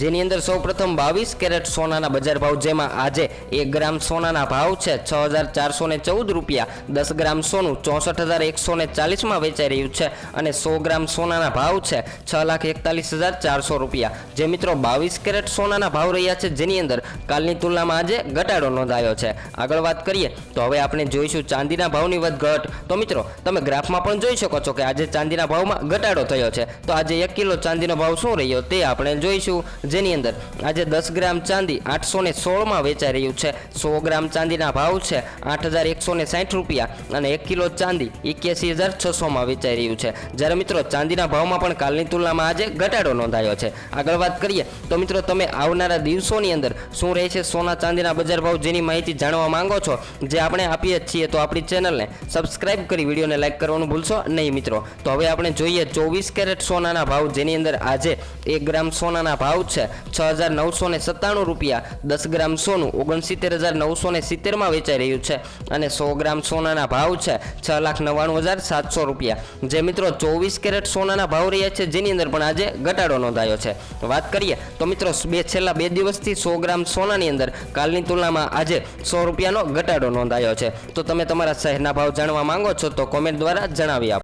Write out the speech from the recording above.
જેની અંદર સૌપ્રથમ બાવીસ કેરેટ સોનાના બજાર ભાવ, જેમાં આજે એક ગ્રામ સોનાના ભાવ છે છ હજાર ચારસો ને ચૌદ રૂપિયા, દસ ગ્રામ સોનું ચોસઠ હજાર એકસો ને ચાલીસમાં વેચાઈ રહ્યું છે અને સો ગ્રામ સોનાના ભાવ છે છ લાખ એકતાલીસ હજાર ચારસો રૂપિયા. જે મિત્રો બાવીસ કેરેટ સોનાના ભાવ રહ્યા છે, જેની અંદર કાલની તુલનામાં આજે ઘટાડો નોંધાયો છે. આગળ વાત કરીએ તો હવે આપણે જોઈશું ચાંદીના ભાવની વધઘટ. તો મિત્રો, તમે ગ્રાફમાં પણ જોઈ શકો છો કે આજે ચાંદીના ભાવમાં ઘટાડો થયો છે. તો આજે એક કિલો ચાંદીનો ભાવ શું રહ્યો તે આપણે જોઈશું. જેની અંદર આજે દસ ગ્રામ ચાંદી આઠસો ને સોળમાં વેચાઈ રહ્યું છે. સો ગ્રામ ચાંદીના ભાવ છે આઠ હજાર એકસો ને સાઠ રૂપિયા અને એક કિલો ચાંદી એક્યાસી હજાર છસોમાં વેચાઈ રહ્યું છે. જ્યારે મિત્રો ચાંદીના ભાવમાં પણ કાલની તુલનામાં આજે ઘટાડો નોંધાયો છે. આગળ વાત કરીએ તો મિત્રો તમે આવનારા દિવસોની અંદર શું રહે છે સોના ચાંદીના બજાર ભાવ જેની માહિતી જાણવા માંગો છો જે આપણે આપીએ છીએ તો આપણી ચેનલને સબસ્ક્રાઇબ કરી વિડીયોને લાઇક કરવાનું ભૂલશો નહીં મિત્રો. તો હવે આપણે જોઈએ ચોવીસ કેરેટ સોનાના ભાવ જેની અંદર આજે એક ગ્રામ સોનાના ભાવ છે. હજાર નવસો ને સત્તાણું રૂપિયા દસ ગ્રામ સોનું ઓગણસિત્તેર હજાર નવસો ને સિત્તેરમાં વેચાઈ રહ્યું છે અને સો ગ્રામ સોનાના ભાવ છે છ લાખ નવ્વાણું હજાર સાતસો રૂપિયા. જે મિત્રો ચોવીસ કેરેટ સોનાના ભાવ રહ્યા છે, જેની અંદર પણ આજે ઘટાડો નોંધાયો છે. વાત કરીએ, તો મિત્રો બે છેલ્લા બે દિવસથી સો ગ્રામ સોનાની અંદર કાલની તુલનામાં આજે સો રૂપિયાનો ઘટાડો નોંધાયો છે. તો તમે તમારા શહેરના ભાવ જાણવા માંગો છો તો કોમેન્ટ દ્વારા જણાવી આપો.